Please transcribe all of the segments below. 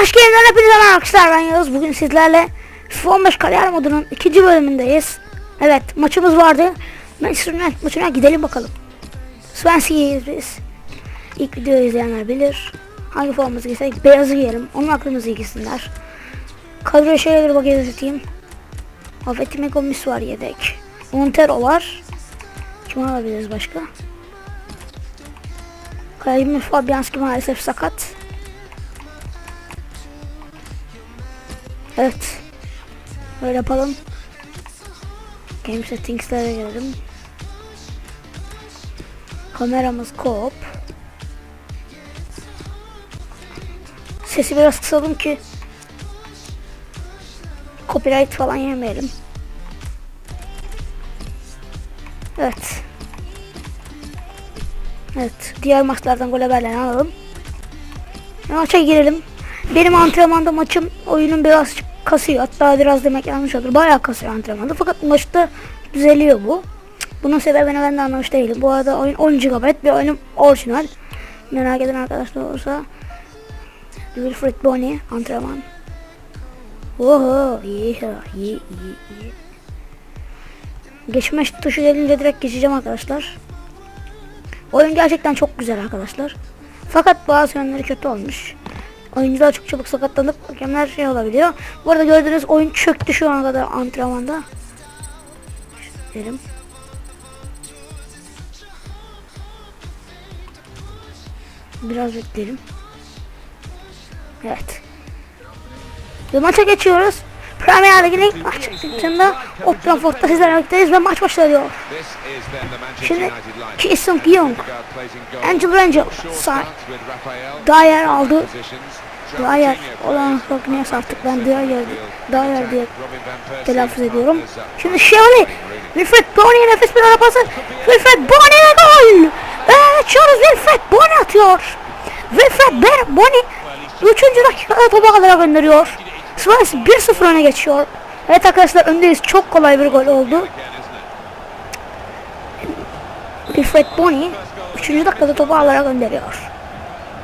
Başka yerden hepinize merhaba arkadaşlar ben Yağız. Bugün sizlerle FIFA 15 kariyer modunun ikinci bölümündeyiz. Evet maçımız vardı. Manchester United maçına gidelim bakalım. Swansea'yiz biz. İlk videoyu izleyenler bilir. Hangi formamızı giysek beyazı giyelim. Onun aklımızı giysinler. Kadroya şöyle bir bakayım atayım. Afetime Gomis var yedek. Montero var. Kim alabiliriz başka? Kalemimiz Fabianski maalesef sakat. Evet. Böyle yapalım. Game settings'lere gelelim. Kameramız co Sesi biraz kısalım ki copyright falan yemeyelim. Evet. Evet. Diğer maçlardan gol haberlerini alalım. Maça girelim. Benim antrenmanda maçım oyunun biraz kasıyor. Hatta biraz demek yanlış olur. Bayağı kasıyor antrenmanda. Fakat maçta düzeliyor bu. Bunun sebebini ben de anlamış değilim. Bu arada oyun 10 GB bir oyunum orijinal. Merak eden arkadaşlar olursa Wilfred Bonny antrenman. Oho iyi iyi iyi iyi. Geçme tuşu gelince direkt geçeceğim arkadaşlar. Oyun gerçekten çok güzel arkadaşlar. Fakat bazı yönleri kötü olmuş. Oyuncular çok çabuk sakatlanıp hakemler şey olabiliyor. Bu arada gördüğünüz oyun çöktü şu ana kadar antrenmanda. Diyelim. Biraz bekleyelim. Evet. Ve maça geçiyoruz. Premier Lig'in ilk maçında Old Trafford'da sizlerle birlikteyiz ve maç başlıyor. Şimdi Ki Sung Young, Angel Ranger, Sa Dyer aldı. Dyer olan bak neyse artık ben Dyer, Dyer diye telaffuz ediyorum. Şimdi Shirley, Wilfred Bonny'e nefes bir arabası. Wilfred Bonny'e gol! Evet Charles Wilfred Bonny atıyor. Wilfred Ber- Bonny 3. dakikada topu alana gönderiyor. Swansea 1-0 öne geçiyor. Evet arkadaşlar öndeyiz. Çok kolay bir gol oldu. Wilfred Bonny 3. dakikada topu alana gönderiyor.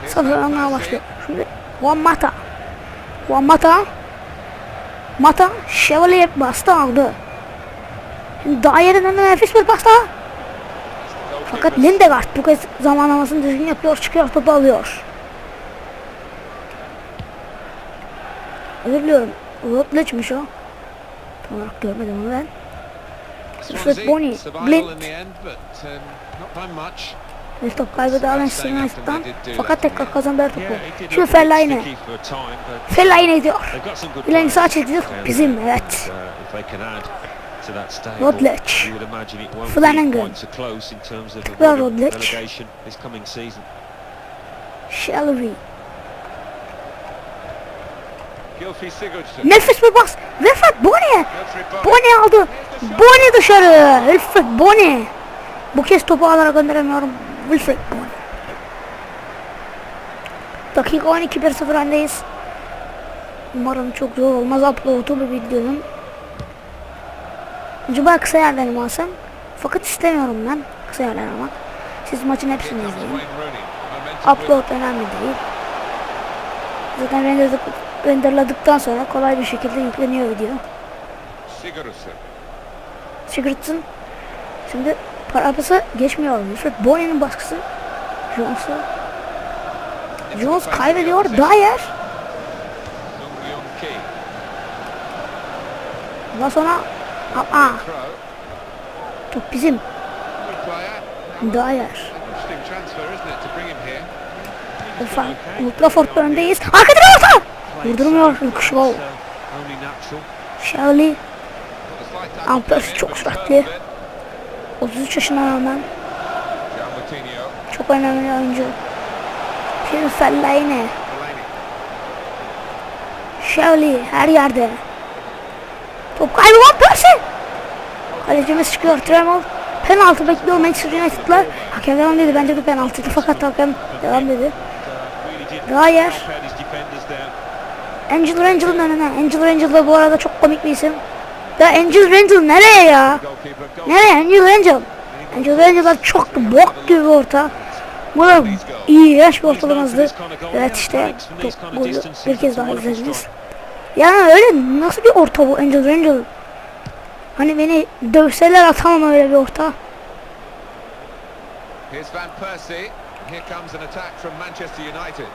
Sanırım başlıyor. Şimdi Juan Mata. Juan Mata. Mata Chevalier bastı aldı. Şimdi Dyer'in önüne nefis bir pasta. Fakat Lindegaard bu kez zamanlamasını düzgün yapıyor. Çıkıyor topu alıyor. Özür diliyorum. Rotleçmiş o. Tam olarak görmedim onu ben. Wilfred Bonny. Blind. Bir top kaybı daha Manchester United'dan. Fakat tekrar kazandı topu. Şimdi Fellaini. Fellaini gidiyor. Fellaini sağ top bizim evet. Rodlech. Flanagan. Tekrar Rodlech. Shelby. Nefis bir bas. Wilfred Bonny. Bonny aldı. Bonny dışarı. Wilfred Bonny. Bu kez topu alarak gönderemiyorum. Bonny. Dakika 12 1-0 öndeyiz. Umarım çok zor olmaz upload'u bu videonun. Acaba kısa yerden mi alsam? Fakat istemiyorum ben kısa yerden almak. Siz maçın hepsini izleyin. Upload önemli değil. Zaten renderladık, renderladıktan sonra kolay bir şekilde yükleniyor video. Sigurdsson şimdi parapası geçmiyor. Wilfred Bonny'nin baskısı. Jones'u Jones kaybediyor. Dyer Ondan sonra Aa, top bizim. Dyer Ufa Ultrafort öndeyiz. Arka tarafa Vurdurmuyor. Luke Shaw Shelley. Ampers çok süratli 33 yaşına rağmen çok önemli oyuncu. Şimdi Fellaini. Shelley her yerde. Top kaybı Van Persie. Kalecimiz çıkıyor. Tremel. Penaltı bekliyor Manchester United'lar. Hakem devam dedi. Bence de penaltıydı. Fakat hakem devam dedi. Dyer. Angel Rangel'ın önüne. Angel Rangel da bu arada çok komik bir isim. Ya Angel Rangel nereye ya? Nereye Angel Rangel? Angel Rangel'lar çok bok gibi orta. Bu da iğrenç bir ortalamazdı. Evet işte golü bir kez daha izlediniz. Yani öyle nasıl bir orta bu Angel Angel? Hani beni dövseler atamam öyle bir orta. Here's Van Persie. Here comes an attack from Manchester United.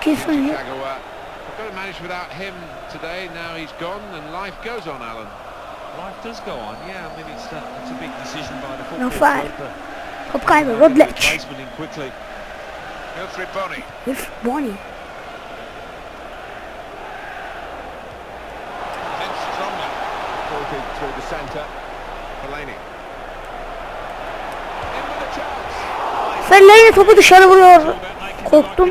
Kesin ya. Kagawa. I've got to manage without him today. Now he's gone and life goes on, Alan. Life does go on, yeah. I mean, it's a, it's a big decision by the football foul. club, but Top kaybı. Uh, get Rodlec. replacement in quickly. Wilfried Bonny. Herif Bonnie. In strongly. Forward through the centre. Fellaini. In with a chance. Fellaini topu dışarı vuruyor. About making the right Korktum.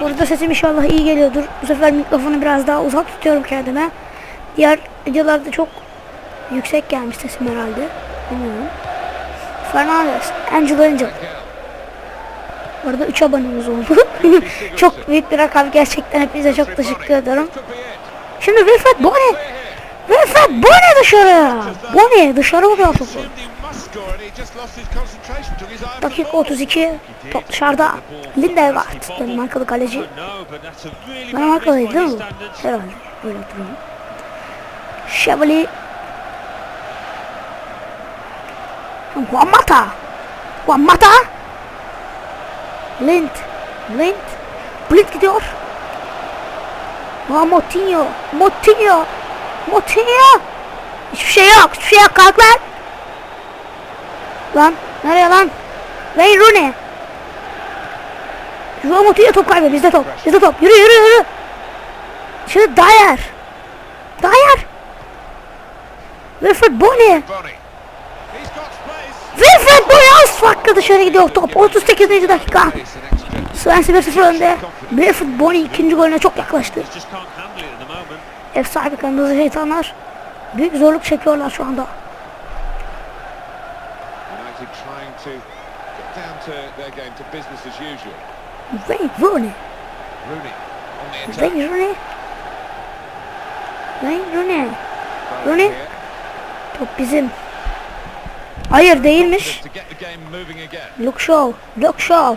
Burada sesim inşallah iyi geliyordur. Bu sefer mikrofonu biraz daha uzak tutuyorum kendime. Diğer videolarda çok yüksek gelmiş sesim herhalde. Bilmiyorum. Fernandes, Angel Angel. Arada 3 abonemiz oldu. çok büyük bir rakam gerçekten hepinize çok teşekkür ederim. Şimdi Wilfred Bonny. Wilfred Bonny dışarı. Bonny dışarı vuruyor topu. Dakika ball. 32. Top dışarıda. Lindelgaard. Benim arkalı kaleci. No, but that's a really Benim bad arkalıydı miss by değil mi? Herhalde. Öyle hatırlıyorum. Chevrolet. Juan Mata. Juan Mata. Lind. Lind. Blind gidiyor. Aa Motinho. Motinho. Motinho. Hiçbir şey yok. Hiçbir şey yok. Kalk lan. Lan. Nereye lan? Wayne Rooney. Joao Motinho top kaybı. Bizde top. Bizde top. Yürü yürü yürü. Şimdi Dyer. Dyer. Wilfred Bonny. Wilfred Bonny az farklı dışarı gidiyor top. 38. dakika. Swansea 1-0 önde. Wilfred Bonny ikinci golüne çok yaklaştı. Ev sahibi kırmızı şeytanlar büyük zorluk çekiyorlar şu anda. Trying to get down to their game to business as usual. Wayne Rooney. Rooney on the attack. Wayne Rooney. Wayne Rooney. Rooney. Top bizim. Hayır değilmiş. Luke Shaw. Luke Shaw.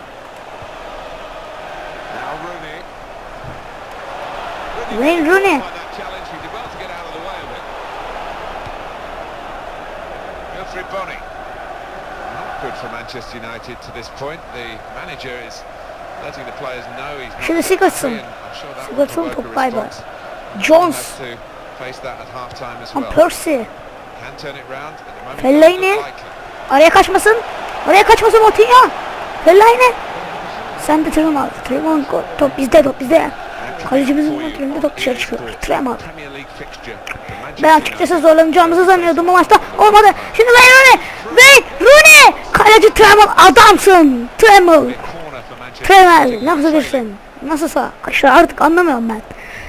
Wayne Rooney. Persie. Can turn it round at the moment. Fellaini. Araya kaçmasın. Araya kaçmasın Motinho. Fellaini. Sen de Tremor. Tremor top bizde top bizde. Kalecimizin kontrolünde top dışarı çıkıyor. Manchester Ben açıkçası zorlanacağımızı zannediyordum bu maçta. Olmadı. Şimdi Wayne Rooney. Wayne. Kaleci Tremor adamsın. Tremor. United. Nasıl birsin? Nasılsa. Kaşlar artık anlamıyorum ben.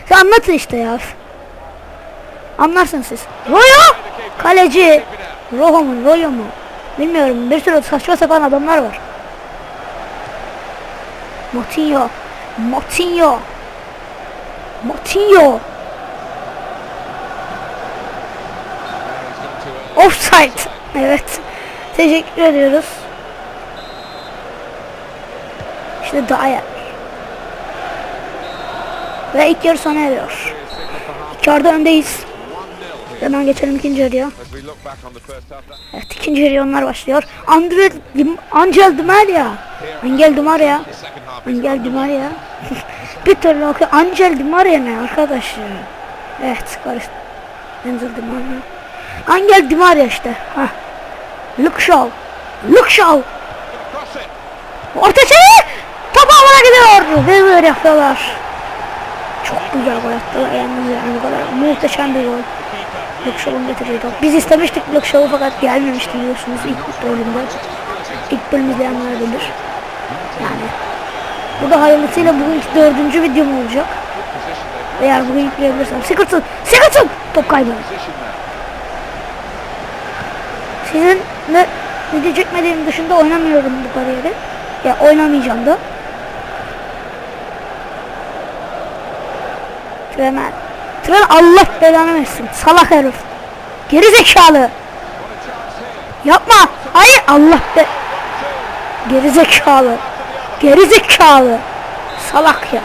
Sen anlatın işte ya. Anlarsınız siz. Royo. Kaleci. Rojo mu? Royo mu? Bilmiyorum. Bir sürü saçma sapan adamlar var. Motinho. Motinho. Motinho. Offside. Evet. Teşekkür ediyoruz. Şimdi Dyer. Ve ilk yarı sona eriyor. İlk yarıda öndeyiz. 1-0 here. Hemen geçelim ikinci yarıya. Evet ikinci yarıya onlar başlıyor. Andre Dim Angel Di Maria. Angel Di Maria. the second half is Angel Di Maria. bir türlü okuyor. Angel Di Maria ne arkadaş? Evet karıştı. Angel Di Maria. Angel Di Maria işte. Hah. Luke Shaw. Luke Shaw. cross it. Orta çevir. Top havada gidiyor. Ve böyle yapıyorlar. Çok güzel gol attılar yani bu kadar muhteşem bir gol. Luke Shaw'un getirdiği top. Biz istemiştik Luke Shaw'u fakat gelmemişti biliyorsunuz ilk bölümde. İlk bölüm izleyenler bilir. Yani. Bu da hayırlısıyla bugünkü dördüncü videom olacak. Eğer bugün yükleyebilirsem. Sigurdsson! Sigurdsson! Top kaybı. Sizin ne video çekmediğim dışında oynamıyorum bu kariyeri. Ya oynamayacağım da. Tremen. Tremen Allah belanı versin. Salak herif. Geri zekalı. Yapma. Hayır Allah be. Gerizekalı. Gerizekalı. Salak ya.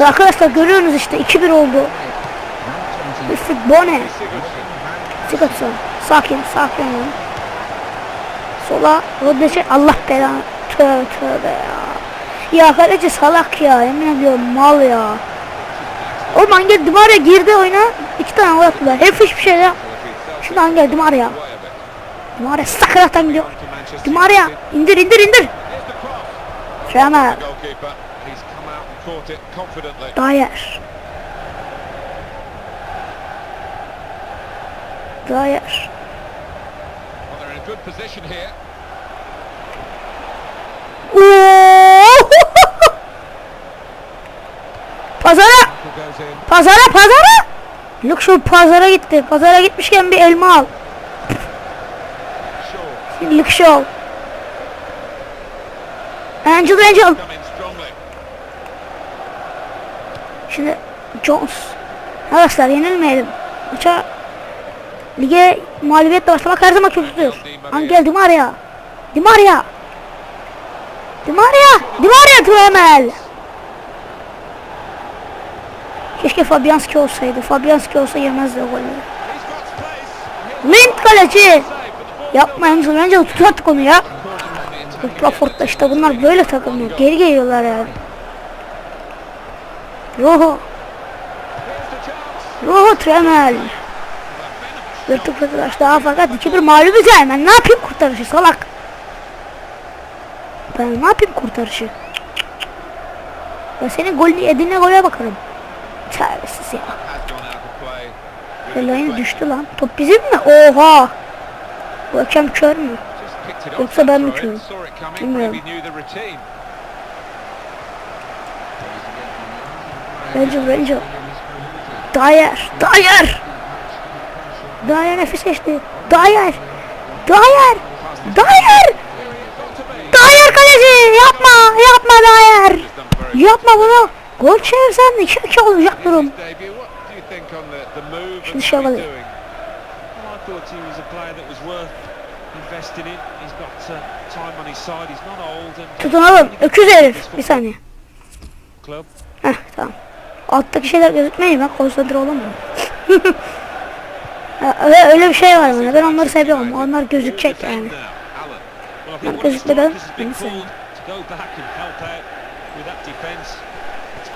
Ya Arkadaşlar görüyorsunuz işte 2-1 oldu. Üstü Bone. Sigurdsson. Sakin, sakin olun. Sola Rodneş'e Allah belanı. Tövbe tövbe ya. Ya kaleci salak ya. Yemin ediyorum mal ya. Oğlum Angel Di Maria girdi oyuna. iki tane gol attılar. Herif hiçbir şey Angel Di Maria. Di Maria sakıratan gidiyor. Di Maria indir indir indir. Şamer. Goalkeeper, Oo! Pazara! Pazara pazara! Look şu pazara gitti. Pazara gitmişken bir elma al. Look show. Angel Angel. Şimdi Jones. Arkadaşlar yenilmeyelim. Maça lige mağlubiyetle başlamak her zaman kötüdür. Angel Di Maria. Di Maria. Di Maria. Keşke Fabianski olsaydı. Fabianski olsa yemezdi o golleri. Mint kaleci. Yapma Angel Angel tut artık onu ya. Trafford'da işte bunlar böyle takımlar. Geri geliyorlar yani. Chance. Rojo Tremel. Yırtık arkadaş daha fakat 2-1 mağlubuz yani. Ben ne yapayım kurtarışı salak. Ben ne yapayım kurtarışı. Ben senin golünü yediğine gole bakarım. Terbiyesiz ya. Fellaini düştü lan. Top bizim mi? Oha. Bu hakem kör mü? Yoksa ben mi körüm? Bilmiyorum. Ranger Ranger. Dyer. Dyer. Dyer nefes geçti. Dyer. Dyer. Dyer. Dyer kaleci. Yapma. Yapma Dyer. Yapma bunu. Gol çevirsen 2-2 olacak durum. Şimdi. He's got uh, time on his side. He's not old and Tutun oğlum. Öküz herif. Bir saniye. Heh tamam. Alttaki şeyler gözükmeyince ben konsantre olamıyorum. Öyle, bir şey var bana. Ben onları seviyorum. Onlar gözükecek yani. Well, I Ben beni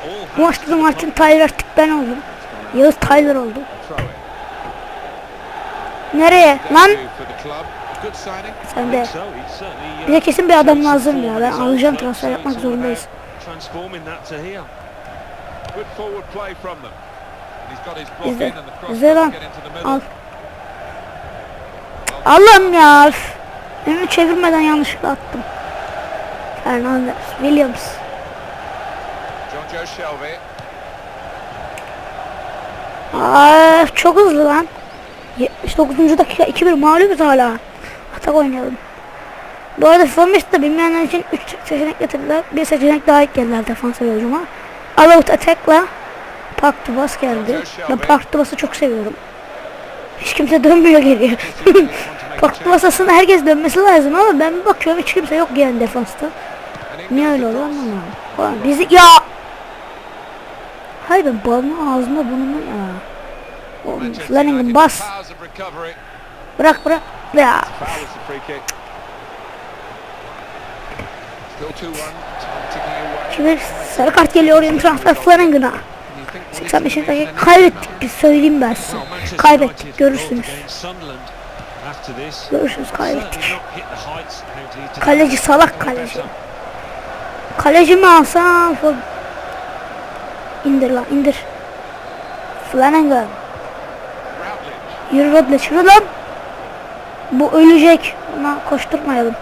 all Bu maçta da top. Tyler Tık ben oldum. Yağız Tyler oldu. Nereye? Lan sen de. Bize kesin bir adam lazım ya. Ben alacağım transfer yapmak zorundayız. İzle. İzle lan. Al. Allah'ım ya. Önümü çevirmeden yanlışlıkla attım. Fernandez. Williams. John Joe Shelby. Aa, çok hızlı lan. 79. dakika 2-1 mağlubuz hala. Atak oynayalım. Bu arada FIFA Match'te bilmeyenler için 3 seçenek getirdiler. Bir seçenek daha eklediler defans ve hücuma. Allowed Attack'la Park to Bus geldi. Ben Park to Bus'ı çok seviyorum. Hiç kimse dönmüyor geriye. Park to Bus aslında herkes dönmesi lazım ama ben bir bakıyorum hiç kimse yok yani defansta. Niye öyle oluyor. Ulan Bizi ya Hayır ben balını ağzında bununla ya. Oğlum Flanagan bas. Bırak bırak. Ya. Foul is the free kick. Still 2-1. Time ticking away. Şimdi sarı kart geliyor yeni transfer Flanagan'a. And you think, well, this 85 could be dakika an kaybettik biz söyleyeyim ben size. Kaybettik görürsünüz. Görürsünüz kaybettik. Kaleci salak kaleci. Kaleci mi alsam? İndir lan indir. Flanagan. Yürü Rodle yürü lan. Bu ölecek. Buna koşturmayalım.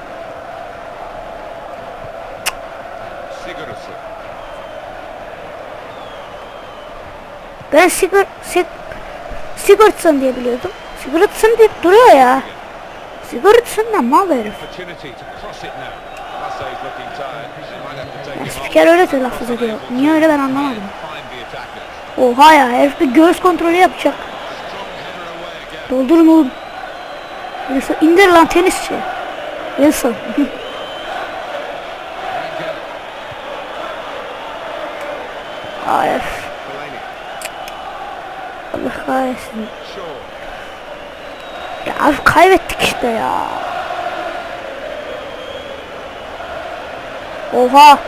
Ben Sigurd Sig Sigurdsson diye biliyordum. Sigurdsson deyip duruyor ya. Sigurdsson da mal herif. Yani spiker öyle telaffuz ediyor. Niye öyle ben anlamadım. Oha ya herif bir göğüs kontrolü yapacak. Doldurun oğlum. Wilson indir lan tenisçi. Wilson. Ay. Allah kahretsin. Ya abi kaybettik işte ya. Oha.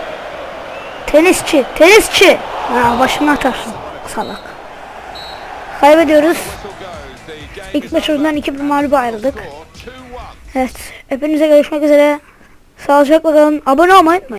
Tenisçi, tenisçi. Ha başına atarsın. Salak. Kaybediyoruz. İlk maç oyundan 2 bir mağlup ayrıldık. Score 2-1. Evet. Hepinize görüşmek üzere. Sağlıcakla kalın. Abone olmayı unutmayın.